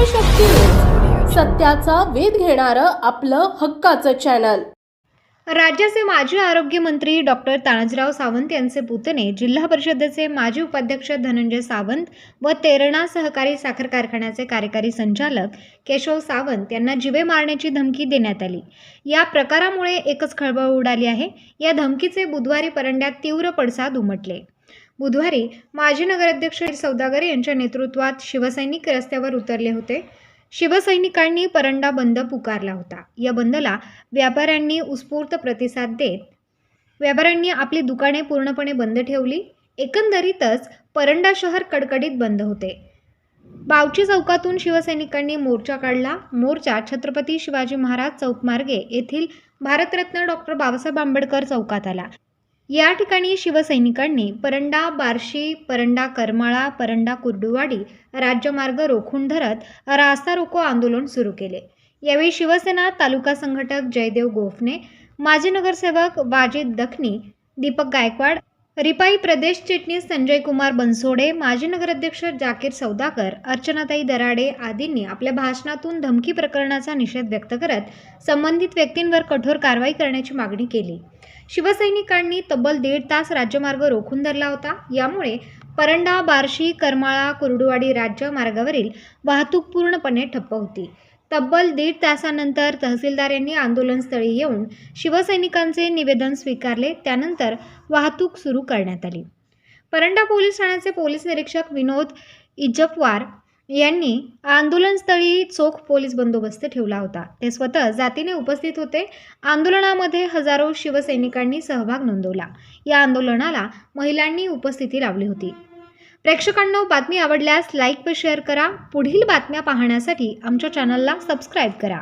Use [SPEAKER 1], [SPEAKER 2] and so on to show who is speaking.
[SPEAKER 1] लोकशक्ती सत्याचा वेध घेणारं आपलं हक्काचं चॅनल
[SPEAKER 2] राज्याचे माजी आरोग्यमंत्री डॉक्टर तानाजीराव सावंत यांचे पुतणे जिल्हा परिषदेचे माजी उपाध्यक्ष धनंजय सावंत व तेरणा सहकारी साखर कारखान्याचे कार्यकारी संचालक केशव सावंत यांना जिवे मारण्याची धमकी देण्यात आली. या प्रकारामुळे एकच खळबळ उडाली आहे. या धमकीचे बुधवारी परंड्यात तीव्र पडसाद उमटले. बुधवारी माजी नगराध्यक्ष सौदागर यांच्या नेतृत्वात शिवसैनिक रस्त्यावर उतरले होते. शिवसैनिकांनी परंडा बंद पुकारला होता. या बंदला व्यापाऱ्यांनी उत्स्फूर्त प्रतिसाद देत व्यापाऱ्यांनी आपली दुकाने पूर्णपणे बंद ठेवली. एकंदरीतच परंडा शहर कडकडीत बंद होते. बावची चौकातून शिवसैनिकांनी मोर्चा काढला. मोर्चा छत्रपती शिवाजी महाराज चौक मार्गे येथील भारतरत्न डॉक्टर बाबासाहेब आंबेडकर चौकात आला. या ठिकाणी शिवसैनिकांनी परंडा बार्शी परंडा करमाळा परंडा कुर्डुवाडी राज्यमार्ग रोखून धरत रास्ता रोको आंदोलन सुरू केले. यावेळी शिवसेना तालुका संघटक जयदेव गोफणे माजी नगरसेवक वाजिद दखनी दीपक गायकवाड रिपाई प्रदेश चिटणीस संजय कुमार बनसोडे माजी नगराध्यक्ष जाकीर सौदाकर अर्चनाताई दराडे आदींनी आपल्या भाषणातून धमकी प्रकरणाचा निषेध व्यक्त करत संबंधित व्यक्तींवर कठोर कारवाई करण्याची मागणी केली. शिवसैनिकांनी तब्बल दीड तास राज्यमार्ग रोखून धरला होता. यामुळे परंडा बार्शी करमाळा कुर्डुवाडी राज्य मार्गावरील वाहतूक पूर्णपणे ठप्प होती. तब्बल दीड तासानंतर तहसीलदार यांनी आंदोलनस्थळी येऊन शिवसैनिकांचे निवेदन स्वीकारले. त्यानंतर वाहतूक सुरू करण्यात आली. परंडा पोलीस ठाण्याचे पोलीस निरीक्षक विनोद इजपवार यांनी आंदोलनस्थळी चोख पोलीस बंदोबस्त ठेवला होता. ते स्वतः जातीने उपस्थित होते. आंदोलनामध्ये हजारो शिवसैनिकांनी सहभाग नोंदवला. या आंदोलनाला महिलांनी उपस्थिती लावली होती. प्रेक्षकांना बातमी आवडल्यास लाईक व शेअर करा. पुढील बातम्या पाहण्यासाठी आमच्या चॅनलला सबस्क्राईब करा.